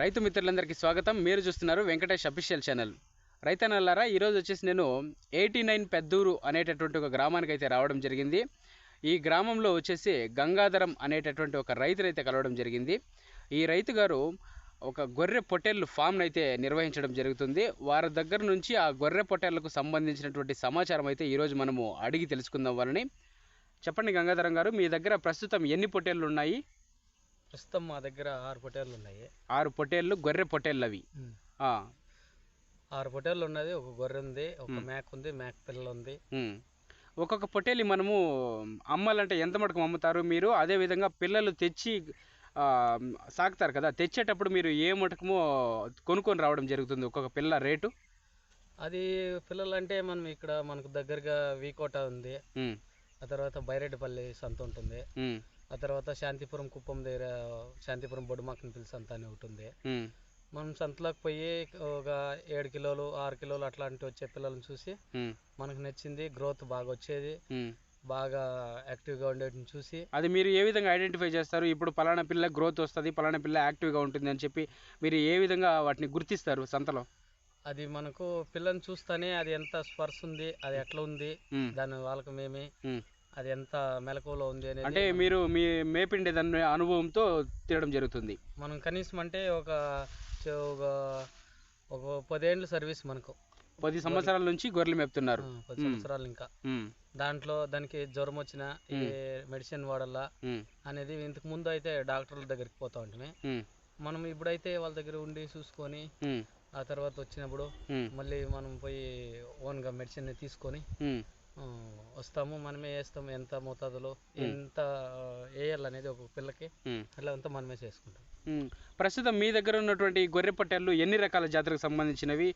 రైతు మిత్రులందరికీ స్వాగతం. మీరు చూస్తున్నారు వెంకటేష్ అఫీషియల్ ఛానల్. రైతన్నలారా ఈరోజు వచ్చేసి నేను ఎయిటీ నైన్ పెద్దూరు అనేటటువంటి ఒక గ్రామానికి అయితే రావడం జరిగింది. ఈ గ్రామంలో వచ్చేసి గంగాధరం అనేటటువంటి ఒక రైతునైతే కలవడం జరిగింది. ఈ రైతు గారు ఒక గొర్రె పొట్టేళ్ళు ఫామ్ను అయితే నిర్వహించడం జరుగుతుంది. వారి దగ్గర నుంచి ఆ గొర్రె పొట్టేళ్ళకు సంబంధించినటువంటి సమాచారం అయితే ఈరోజు మనము అడిగి తెలుసుకుందాం వాళ్ళని. చెప్పండి గంగాధరం గారు మీ దగ్గర ప్రస్తుతం ఎన్ని పొట్టేళ్ళు ఉన్నాయి? ప్రస్తుతం మా దగ్గర ఆరు పొటేళ్ళు ఉన్నాయి. ఆరు పొట్టేళ్ళు గొర్రె పొట్టేళ్ళు అవి. ఆరు పొటేళ్ళు ఉన్నది ఒక గొర్రె ఉంది ఒక మేక ఉంది మేక పిల్ల ఉంది. ఒక్కొక్క పొట్టేలి మనము అమ్మాలంటే ఎంత మటుకు అమ్ముతారు మీరు? అదే విధంగా పిల్లలు తెచ్చి ఆ, సాకుతారు కదా? తెచ్చేటప్పుడు మీరు ఏ మటుకు కొనుక్కొని రావడం జరుగుతుంది ఒక్కొక్క పిల్ల రేటు? అది పిల్లలు అంటే మనం ఇక్కడ మనకు దగ్గరగా వీకోట ఉంది. ఆ తర్వాత బైరెడ్డిపల్లి సంత ఉంటుంది. ఆ తర్వాత శాంతిపురం కుప్పం దగ్గర శాంతిపురం బొడుమాకని పిల్లి సంత అని ఒకటి ఉంది. మనం సంతలోకి పోయి ఒక ఏడు కిలోలు ఆరు కిలోలు అట్లాంటి వచ్చే పిల్లలను చూసి మనకు నచ్చింది గ్రోత్ బాగా వచ్చేది. బాగా యాక్టివ్గా ఉండేటిని చూసి అది మీరు ఏ విధంగా ఐడెంటిఫై చేస్తారు? ఇప్పుడు పలానా పిల్ల గ్రోత్ వస్తుంది పలానా పిల్ల యాక్టివ్గా ఉంటుంది అని చెప్పి మీరు ఏ విధంగా వాటిని గుర్తిస్తారు సంతలో? అది మనకు పిల్లని చూస్తానే అది ఎంత స్పర్శ ఉంది అది ఎట్లా ఉంది దాని వాళ్ళకి మేమే ఉమ్. అది ఎంత మెలకువలో ఉంది అనేది అంటే మీరు మీ మేపిండే దాని అనుభవంతో తీయడం జరుగుతుంది. మనం కనీసం అంటే ఒక ఒక ఒక పదేండ్ల సర్వీస్ మనకు. పది సంవత్సరాల నుంచి గొర్రెలు మేపుతున్నారు. పది సంవత్సరాలు ఇంకా. దాంట్లో దానికి జ్వరం వచ్చినా మెడిసిన్ వాడాలా అనేది ఇంతకు ముందు అయితే డాక్టర్ల దగ్గరికి పోతా ఉమ్, మనం ఇప్పుడైతే వాళ్ళ దగ్గర ఉండి చూసుకొని ఆ తర్వాత వచ్చినప్పుడు మళ్ళీ మనం పోయి ఓన్గా మెడిసిన్ తీసుకొని వస్తాము మనమే వేస్తాము ఎంత మోతాదులో ఎంత వేయాలనేది ఒక పిల్లకి అట్లా అంతా మనమే చేసుకుంటాం. ప్రస్తుతం మీ దగ్గర ఉన్నటువంటి గొర్రె పొట్టేళ్ళు ఎన్ని రకాల జాతులకు సంబంధించినవి?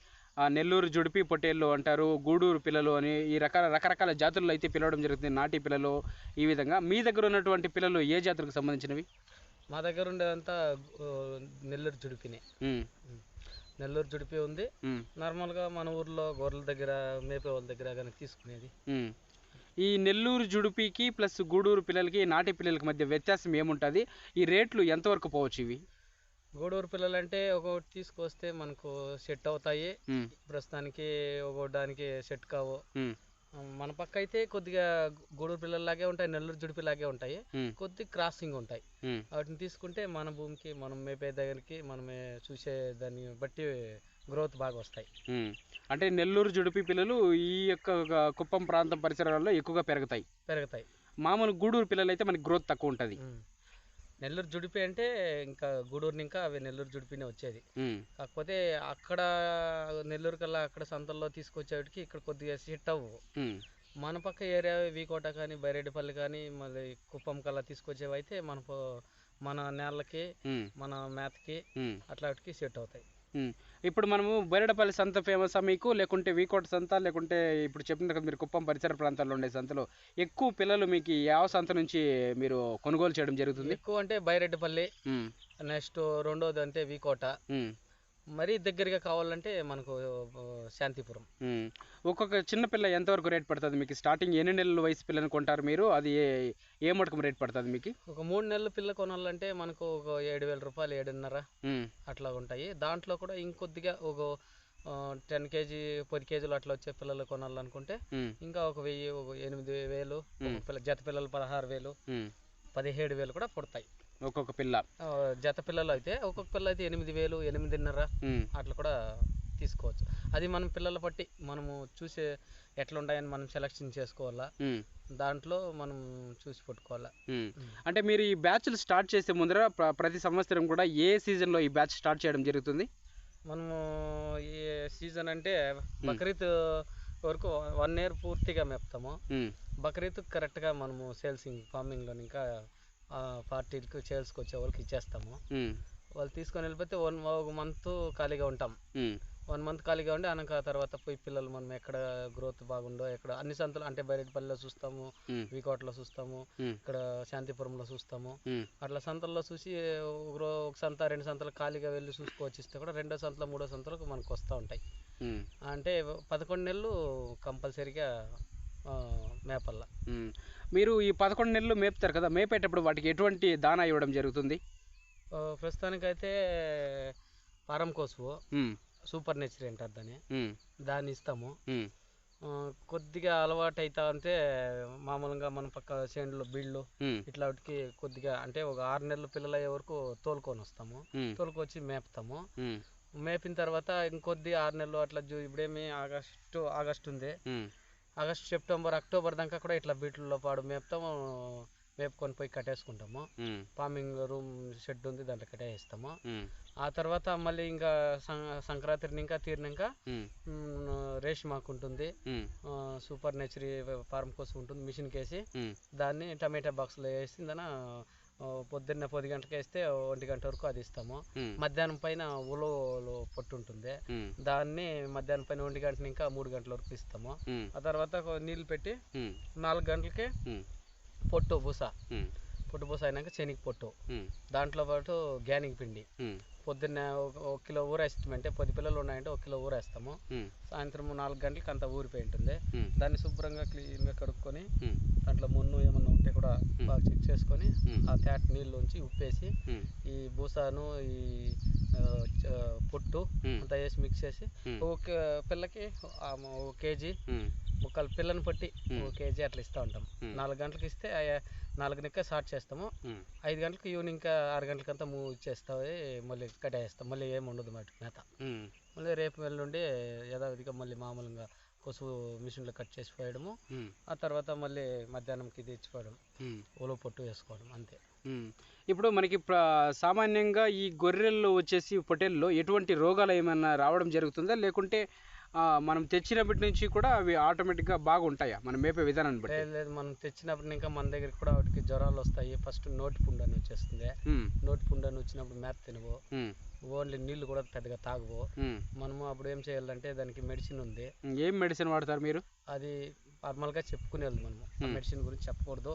నెల్లూరు జుడిపి పొట్టేళ్ళు అంటారు గూడూరు పిల్లలు అని ఈ రకాల రకరకాల జాతుల్లో అయితే పిలవడం జరుగుతుంది నాటి పిల్లలు ఈ విధంగా. మీ దగ్గర ఉన్నటువంటి పిల్లలు ఏ జాతులకు సంబంధించినవి? మా దగ్గర ఉండేదంతా నెల్లూరు జుడిపినే. నెల్లూరు జుడిపి ఉంది. ఉమ్, నార్మల్గా మన ఊర్లో గొర్రెల దగ్గర మేపే వాళ్ళ దగ్గర కానీ తీసుకునేది. ఈ నెల్లూరు జుడిపికి ప్లస్ గూడూరు పిల్లలకి నాటి పిల్లలకి మధ్య వ్యత్యాసం ఏముంటుంది? ఈ రేట్లు ఎంతవరకు పోవచ్చు ఇవి? గూడూరు పిల్లలు అంటే ఒక్కొక్కటి తీసుకొస్తే మనకు సెట్ అవుతాయి. ప్రస్తుతానికి ఒక్కొక్క దానికి సెట్ కావు. మన పక్క అయితే కొద్దిగా గూడూరు పిల్లల్లాగే ఉంటాయి నెల్లూరు జుడిపిలాగే ఉంటాయి. కొద్ది క్రాసింగ్ ఉంటాయి. వాటిని తీసుకుంటే మన భూమికి మనం మేపే దగ్గరికి మనమే చూసే దాన్ని బట్టి గ్రోత్ బాగా వస్తాయి. అంటే నెల్లూరు జుడిపి పిల్లలు ఈ యొక్క కుప్పం ప్రాంతం పరిసరాల్లో ఎక్కువగా పెరుగుతాయి. పెరుగుతాయి. మామూలు గూడూరు పిల్లలు అయితే మనకి గ్రోత్ తక్కువ ఉంటుంది. నెల్లూరు జుడిపి అంటే ఇంకా గూడూరుని ఇంకా అవి నెల్లూరు జుడిపినే వచ్చేది. కాకపోతే అక్కడ నెల్లూరు కల్లా అక్కడ సంతల్లో తీసుకొచ్చేటికి ఇక్కడ కొద్దిగా సెట్ అవ్వవు మన పక్క ఏరియా వీకోట కానీ బైరెడ్డిపల్లి కానీ మళ్ళీ కుప్పం కల్లా తీసుకొచ్చేవి అయితే మన మన నేలకి మన మేతకి అట్లాంటికి సెట్ అవుతాయి. ఇప్పుడు మనము బైరడపల్లి సంత ఫేమసా మీకు? లేకుంటే వీకోట సంత? లేకుంటే ఇప్పుడు చెప్పిన మీరు కుప్పం పరిసర ప్రాంతాల్లో ఉండే సంతలో ఎక్కువ పిల్లలు మీకు ಯಾವ సంత నుంచి మీరు కొనుగోలు చేయడం జరుగుతుంది? ఎక్కువ అంటే బైరెడ్డిపల్లి నెక్స్ట్ రెండోది అంటే వీకోట. మరీ దగ్గరగా కావాలంటే మనకు శాంతిపురం. ఒక్కొక్క చిన్న పిల్ల ఎంతవరకు రేట్ పడుతుంది మీకు? స్టార్టింగ్ ఎన్ని నెలల వయసు పిల్లని కొంటారు మీరు? అది ఏ మటుకు రేట్ పడుతుంది మీకు? ఒక మూడు నెలల పిల్ల కొనాలంటే మనకు ఒక ఏడు వేల రూపాయలు ఏడున్నర అట్లా ఉంటాయి. దాంట్లో కూడా ఇంకొద్దిగా ఒక టెన్ కేజీ పది కేజీలు అట్లా వచ్చే పిల్లలు కొనాలనుకుంటే ఇంకా ఒక వెయ్యి ఒక ఎనిమిది వేలు పిల్ల జత పిల్లలు పదహారు వేలు. పదిహేడు వేలు కూడా పుడతాయి. ఒక్కొక్క పిల్ల. జత పిల్లలు అయితే ఒక్కొక్క పిల్ల అయితే ఎనిమిది వేలు ఎనిమిదిన్నర అట్లా కూడా తీసుకోవచ్చు. అది మనం పిల్లల బట్టి మనము చూసే ఎట్లా ఉంటాయని మనం సెలెక్షన్ చేసుకోవాలా? దాంట్లో మనం చూసి పెట్టుకోవాలా. అంటే మీరు ఈ బ్యాచ్లు స్టార్ట్ చేసే ముందర ప్ర- ప్రతి సంవత్సరం కూడా ఏ సీజన్లో ఈ బ్యాచ్ స్టార్ట్ చేయడం జరుగుతుంది? మనము ఈ సీజన్ అంటే బక్రీద్ వరకు వన్ ఇయర్ పూర్తిగా మేపుతాము. బక్రీద్ కరెక్ట్గా మనము సేల్సింగ్ ఫార్మింగ్లో ఇంకా పార్టీలకు సేల్స్కి వచ్చే వాళ్ళకి ఇచ్చేస్తాము. వాళ్ళు తీసుకొని వెళ్ళిపోతే వన్ ఒక మంత్ ఖాళీగా ఉంటాం. వన్ మంత్ ఖాళీగా ఉండి అనక తర్వాత పోయి పిల్లలు మనం ఎక్కడ గ్రోత్ బాగుందో ఎక్కడ అన్ని సంతలు అంటే బైరెడ్డిపల్లిలో చూస్తాము వీకోటలో చూస్తాము ఇక్కడ శాంతిపురంలో చూస్తాము. అట్లా సంతల్లో చూసి ఒక సంత రెండు సంతలు ఖాళీగా వెళ్ళి చూసుకోవచ్చు ఇస్తే కూడా రెండో సంతలో మూడో సంతలకు మనకు వస్తూ ఉంటాయి. అంటే పదకొండు నెలలు కంపల్సరీగా మేపల్ల. మీరు ఈ పదకొండు నెలలు మేపుతారు కదా మేపేటప్పుడు వాటికి ఎటువంటి దానా ఇవ్వడం జరుగుతుంది? ప్రస్తుతానికైతే ఫారం కోసు ఉమ్, సూపర్ నేచర్ అంటారు దాన్ని దాన్ని ఇస్తాము. కొద్దిగా అలవాటు అవుతా ఉంటే మామూలుగా మన పక్క చేనులు బీళ్ళు ఇట్లా వాటికి కొద్దిగా అంటే ఒక ఆరు నెలల పిల్లలు అయ్యే వరకు తోలుకొని వస్తాము. తోలుకొచ్చి మేపుతాము. మేపిన తర్వాత ఇంకొద్ది ఆరు నెలలు అట్లా ఇప్పుడేమి ఆగస్టు ఆగస్ట్ ఉంది. ఆగస్ట్ సెప్టెంబర్ అక్టోబర్ దాకా కూడా ఇట్లా బీట్లలో పాడు మేపుతాము మేపుకొని పోయి కట్టేసుకుంటాము. ఫార్మింగ్ రూమ్ షెడ్ ఉంది దాంట్లో కట్టేస్తాము. ఆ తర్వాత మళ్ళీ ఇంకా సంక్రాంతిని ఇంకా తీరినాక రేష్మాకు ఉంటుంది. సూపర్ నేచరీ ఫార్మ్ కోసం ఉంటుంది మిషన్కి వేసి ఉమ్, దాన్ని టమాటా బాక్స్లో వేసి దాని పొద్దున్న పది గంటలకు వేస్తే ఒంటి గంట వరకు అది ఇస్తాము. మధ్యాహ్నం పైన ఉలో పొట్టు ఉంటుంది. దాన్ని మధ్యాహ్నం పైన ఒంటి గంట ఇంకా మూడు గంటల వరకు ఇస్తాము. ఆ తర్వాత నీళ్ళు పెట్టి నాలుగు గంటలకి పొట్టు బూస. పొట్టు బూస అయినాక శనగ పొట్టు. దాంట్లో పాటు గ్యానింగ్ పిండి. పొద్దున్న ఒక కిలో ఊరేస్తామంటే పది పిల్లలు ఉన్నాయంటే ఒక కిలో ఊరేస్తాము. సాయంత్రం నాలుగు గంటలకు అంత ఊరిపోయి ఉంటుంది. దాన్ని శుభ్రంగా క్లీన్గా కడుక్కొని ఉమ్, దాంట్లో మున్ను ఏమన్నా ఉంటే కూడా బాగా చెక్ చేసుకొని ఆ తేట నీళ్ళలోంచి ఉప్పేసి ఉమ్, ఈ బూసాను ఈ పొట్టు అంతా వేసి మిక్స్ చేసి ఒక పిల్లకి ఒక కేజీ ముక్కలు పిల్లని పట్టి. ఒక కేజీ అట్లా ఇస్తూ ఉంటాం. నాలుగు గంటలకు ఇస్తే ఆ- నాలుగు నిక్క స్టార్ట్ చేస్తాము. ఐదు గంటలకు ఈవినింగ్ ఆరు గంటలకంతా మూవ్ ఇచ్చేస్తాయి మళ్ళీ కట్టేస్తాం. మళ్ళీ ఏమి ఉండదు మాట మేత. మళ్ళీ రేపు వెళ్ళుండి యథావిధిగా మళ్ళీ మామూలుగా కొసువు మిషన్లో కట్ చేసి పోయడము. ఆ తర్వాత మళ్ళీ మధ్యాహ్నంకి ఇది ఇచ్చిపోవడం పొట్టు వేసుకోవడం అంతే. ఇప్పుడు మనకి సామాన్యంగా ఈ గొర్రెల్లో వచ్చేసి పొట్టేల్లో ఎటువంటి రోగాలు ఏమైనా రావడం జరుగుతుందా? లేకుంటే మనం తెచ్చినప్పటి నుంచి కూడా అవి ఆటోమేటిక్గా బాగుంటాయా? మనం మేపే విధానాన్ని బట్టి. లేదు మనం తెచ్చినప్పుడు ఇంకా మన దగ్గర కూడా వాటికి జ్వరాలు వస్తాయి. ఫస్ట్ నోటి పుండు అని వచ్చేస్తుంది. నోటి పుండు అని వచ్చినప్పుడు మేత తినవు. ఓన్లీ నీళ్ళు కూడా పెద్దగా తాగవు. మనము అప్పుడు ఏం చేయాలంటే దానికి మెడిసిన్ ఉంది. ఏం మెడిసిన్ వాడతారు మీరు? అది నార్మల్గా చెప్పుకునేది మనము ఆ Hmm. మెడిసిన్ గురించి చెప్పకూడదు.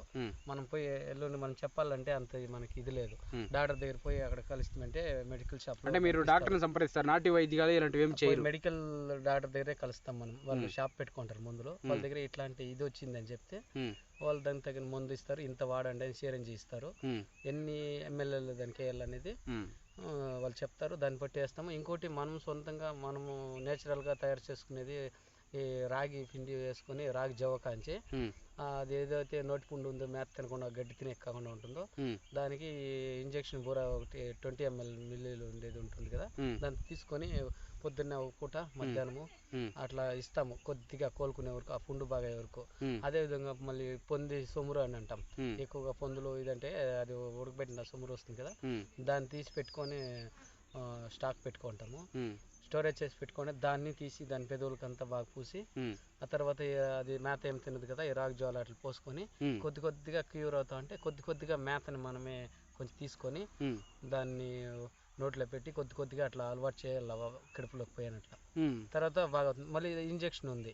మనం పోయి ఎల్లుండి మనం చెప్పాలంటే అంత మనకి ఇది లేదు. డాక్టర్ దగ్గర పోయి అక్కడ కలుస్తామంటే మెడికల్ షాప్ అంటే మీరు డాక్టర్ని సంప్రదిస్తారు. నాటి వైద్యాలు ఇలాంటివి ఏం చేయరు. మెడికల్ డాక్టర్ దగ్గరే కలుస్తాం మనం. వాళ్ళు. షాప్ పెట్టుకుంటారు మందులు. వాళ్ళ దగ్గర ఇట్లాంటి ఇది వచ్చిందని చెప్తే. వాళ్ళు దానికి తగిన మందు ఇస్తారు. ఇంత వాడండి అని సిరంజి ఇస్తారు. ఎన్ని ఎంఎల్ఏలు దానికి వేయాలనేది వాళ్ళు చెప్తారు. దాన్ని బట్టి వేస్తాము. ఇంకోటి మనం సొంతంగా మనము నేచురల్గా తయారు చేసుకునేది ఈ రాగి పిండి వేసుకొని రాగి జవ కాంచి అది ఏదైతే నోటి పుండు ఉందో మేత తినకుండా గడ్డి తినే కాకుండా ఉంటుందో. దానికి ఇంజెక్షన్ బూర ఒకటి ట్వంటీ ఎంఎల్ మిల్లీలు ఉండేది ఉంటుంది కదా. దాన్ని తీసుకొని పొద్దున్న ఒక పూట మధ్యాహ్నము. అట్లా ఇస్తాము కొద్దిగా కోలుకునే వరకు ఆ పుండు బాగా వరకు మ్మ్. అదేవిధంగా మళ్ళీ పొంది సొమురు అని అంటాం. ఎక్కువగా పొందులు ఇదంటే అది ఉడకబెట్టిన సొమురు వస్తుంది కదా. దాన్ని తీసి పెట్టుకొని స్టాక్ పెట్టుకుంటాము. స్టోరేజ్ చేసి పెట్టుకొని దాన్ని తీసి దాని పెదవులకి అంతా బాగా పూసి. ఆ తర్వాత అది మేత ఏం తినదు కదా ఈ రాగి జోల అట్లా పోసుకొని. కొద్ది కొద్దిగా క్యూర్ అవుతా ఉంటే కొద్ది కొద్దిగా మేతని మనమే కొంచెం తీసుకొని. దాన్ని నోట్లో పెట్టి కొద్ది కొద్దిగా అట్లా అలవాటు చేయాలి కడుపులోకి పోయినట్ల. తర్వాత బాగా అవుతుంది. మళ్ళీ ఇంజెక్షన్ ఉంది.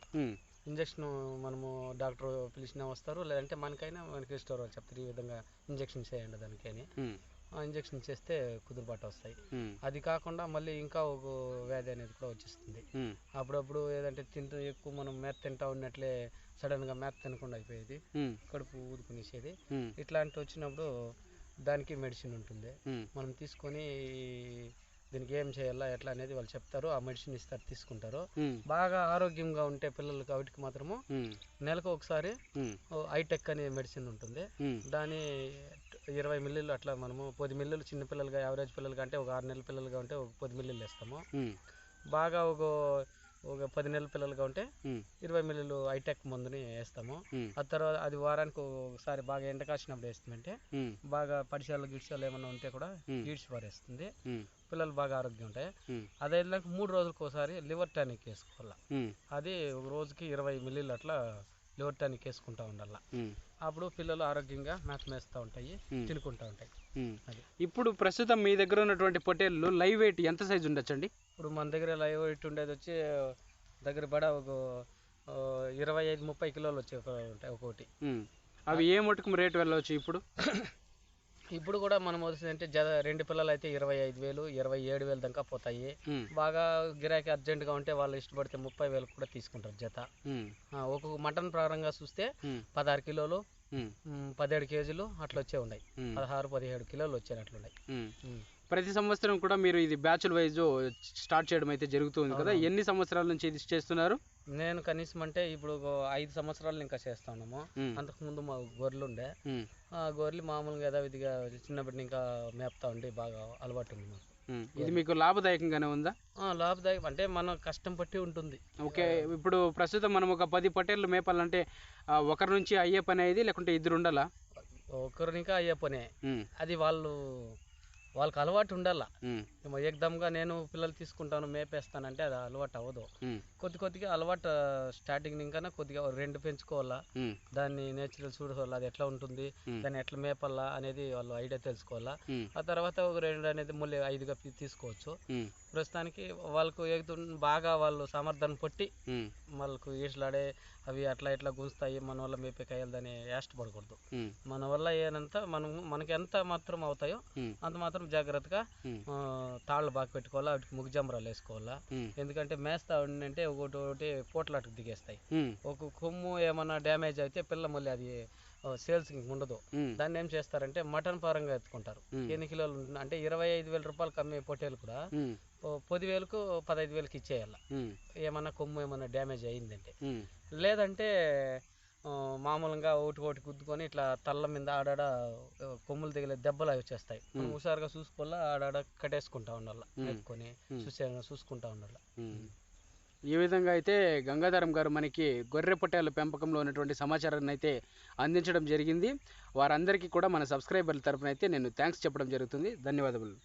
ఇంజెక్షన్ మనము డాక్టర్ పిలిచినా వస్తారు లేదంటే మనకైనా మనకి స్టోర్ వాళ్ళు చెప్తారు ఈ విధంగా ఇంజెక్షన్ చేయండి దానికి అని మ్మ్. ఆ ఇంజెక్షన్ చేస్తే కుదురుబాటు వస్తాయి. అది కాకుండా మళ్ళీ ఇంకా ఒక వ్యాధి అనేది కూడా వచ్చేస్తుంది. అప్పుడప్పుడు ఏదంటే తింటూ ఎక్కువ మనం మేత తింటా ఉన్నట్లే సడన్గా మేత తినకుండా అయిపోయేది. కడుపు ఊదుకునేసేది. ఇట్లాంటి వచ్చినప్పుడు దానికి మెడిసిన్ ఉంటుంది. మనం తీసుకొని దీనికి ఏం చేయాలా ఎట్లా అనేది వాళ్ళు చెప్తారు ఆ మెడిసిన్ ఇస్తారు తీసుకుంటారు. బాగా ఆరోగ్యంగా ఉంటే పిల్లలకి వాటికి మాత్రము. నెలకు ఒకసారి. ఐటెక్ అనే మెడిసిన్ ఉంటుంది. దాని ఇరవై మిల్లీలు అట్లా మనము పది మిల్లీలు చిన్న పిల్లలుగా యావరేజ్ పిల్లలుగా అంటే ఒక ఆరు నెలల పిల్లలుగా ఉంటే ఒక పది మిల్లీలు వేస్తాము. బాగా ఒక ఒక పది నెలల పిల్లలుగా ఉంటే. ఇరవై మిల్లీలు ఐటెక్ మందుని వేస్తాము. ఆ తర్వాత అది వారానికి ఒకసారి బాగా ఎండ కాసినప్పుడు వేస్తామంటే మ్మ్. బాగా పడిశాలు గిడిశాలు ఏమైనా ఉంటే కూడా. గీడ్చి పారేస్తుంది. పిల్లలు బాగా ఆరోగ్యం ఉంటాయి. అదే మూడు రోజులకు ఒకసారి లివర్ టానిక్ వేసుకోవాలి. అది ఒక రోజుకి ఇరవై మిల్లీలు అట్లా లివర్ టానిక్ వేసుకుంటా ఉండాల. అప్పుడు పిల్లలు ఆరోగ్యంగా మేత మేస్తూ ఉంటాయి. తినుకుంటూ ఉంటాయి. అది ఇప్పుడు ప్రస్తుతం మీ దగ్గర ఉన్నటువంటి పొట్టేళ్ళు లైవ్ వెయిట్ ఎంత సైజు ఉండొచ్చండి ఇప్పుడు మన దగ్గర లైవ్ వెయిట్ ఉండేది వచ్చి దగ్గర బడ ఒక ఇరవై ఐదు ముప్పై కిలోలు వచ్చి ఉంటాయి మ్మ్. అవి ఏ మటుకు రేట్ వెళ్ళవచ్చు ఇప్పుడు ఇప్పుడు కూడా మనం వస్తుందంటే జత రెండు పిల్లలు అయితే ఇరవై ఐదు వేలు ఇరవై ఏడు వేలు దాకా పోతాయి. బాగా గిరాకీ అర్జెంటుగా ఉంటే వాళ్ళు ఇష్టపడితే ముప్పై వేలు కూడా తీసుకుంటారు జత ఒక్కొక్క మటన్ ప్రారంగా చూస్తే. పదహారు కిలోలు పదిహేడు కేజీలు అట్లా వచ్చే ఉన్నాయి. పదహారు పదిహేడు కిలోలు. మ్. ప్రతి సంవత్సరం కూడా మీరు ఇది బ్యాచుల వైజ్ స్టార్ట్ చేయడం అయితే జరుగుతుంది కదా. ఎన్ని సంవత్సరాల నుంచి ఇది చేస్తున్నారు? నేను కనీసం అంటే ఇప్పుడు ఐదు సంవత్సరాలు ఇంకా చేస్తున్నాము అంతకుముందు మా గొర్రెలు ఉండే. ఆ గొర్రెలు మామూలుగా యథావిధిగా చిన్నప్పటి ఇంకా మేపుతా ఉండి బాగా అలవాటు ఉంది మాకు. ఇది మీకు లాభదాయకంగానే ఉందా? ఆ, లాభదాయకం. అంటే మనం కష్టం పట్టి ఉంటుంది. ఓకే. ఇప్పుడు ప్రస్తుతం మనం ఒక పది పటేళ్ళు మేపాలంటే ఒకరి నుంచి అయ్యే పని అయ్యేది లేకుంటే ఇద్దరు ఉండాలా? ఒకరినికా అయ్యే పనే. అది వాళ్ళు వాళ్ళకి అలవాటు ఉండాల? ఏకదమ్గా నేను పిల్లలు తీసుకుంటాను మేపేస్తానంటే అది అలవాటు అవ్వదు. కొద్ది కొద్దిగా అలవాటు స్టార్టింగ్ ఇంకా కొద్దిగా రెండు పెంచుకోవాలా? దాన్ని నేచురల్ చూడాలి అది ఎట్లా ఉంటుంది? దాన్ని ఎట్లా మేపాలా? అనేది వాళ్ళు ఐడియా తెలుసుకోవాలా? ఆ తర్వాత ఒక రెండు అనేది మళ్ళీ ఐదుగా తీసుకోవచ్చు. ప్రస్తుతానికి వాళ్ళకు ఏగుతు బాగా వాళ్ళు సామర్థ్యాన్ని పట్టి వాళ్ళకు ఈసలాడే అవి అట్లా ఇట్లా గుంస్తాయి మన వల్ల మేపే కాయాలని యాష్టపడకూడదు ఉమ్, మన వల్ల ఏనంత మనం మనకి ఎంత మాత్రం అవుతాయో అంత మాత్రం జాగ్రత్తగా తాళ్ళు బాగా పెట్టుకోవాలా వాటికి ముగ్జంబరాలు వేసుకోవాలా. ఎందుకంటే మేస్తా ఉండంటే ఒకటి ఒకటి పోట్లాటకు దిగేస్తాయి. ఒక కొమ్ము ఏమన్నా డ్యామేజ్ అయితే పిల్ల మళ్ళీ అది సేల్స్ ఉండదు. దాన్ని ఏం చేస్తారంటే మటన్ పరంగా ఎత్తుకుంటారు. ఎన్ని కిలోలు అంటే ఇరవై ఐదు వేల రూపాయలకు అమ్మే పొట్టేలు కూడా ఉమ్, ఓ పది వేలకు పదహైదు వేలకు ఇచ్చేయాల. ఏమన్నా కొమ్ము ఏమన్నా డ్యామేజ్ అయ్యిందంటే ఉమ్, లేదంటే మామూలుగా ఒకటి ఒకటి గుద్దుకొని ఇట్లా తల్ల మీద ఆడాడ కొమ్ములు తగిలే దెబ్బలు అవి వచ్చేస్తాయి. మనం. హుషారుగా చూసుకోవాలా ఆడాడ కట్టేసుకుంటా ఉండాలి. మ్. చూసే చూసుకుంటా ఉండాలి. ఈ విధంగా అయితే గంగాధరం గారు మనకి గొర్రె పొట్టేల పెంపకంలో ఉన్నటువంటి సమాచారాన్ని అయితే అందించడం జరిగింది. వారందరికీ కూడా మన సబ్స్క్రైబర్ల తరపున అయితే నేను థ్యాంక్స్ చెప్పడం జరుగుతుంది. ధన్యవాదములు.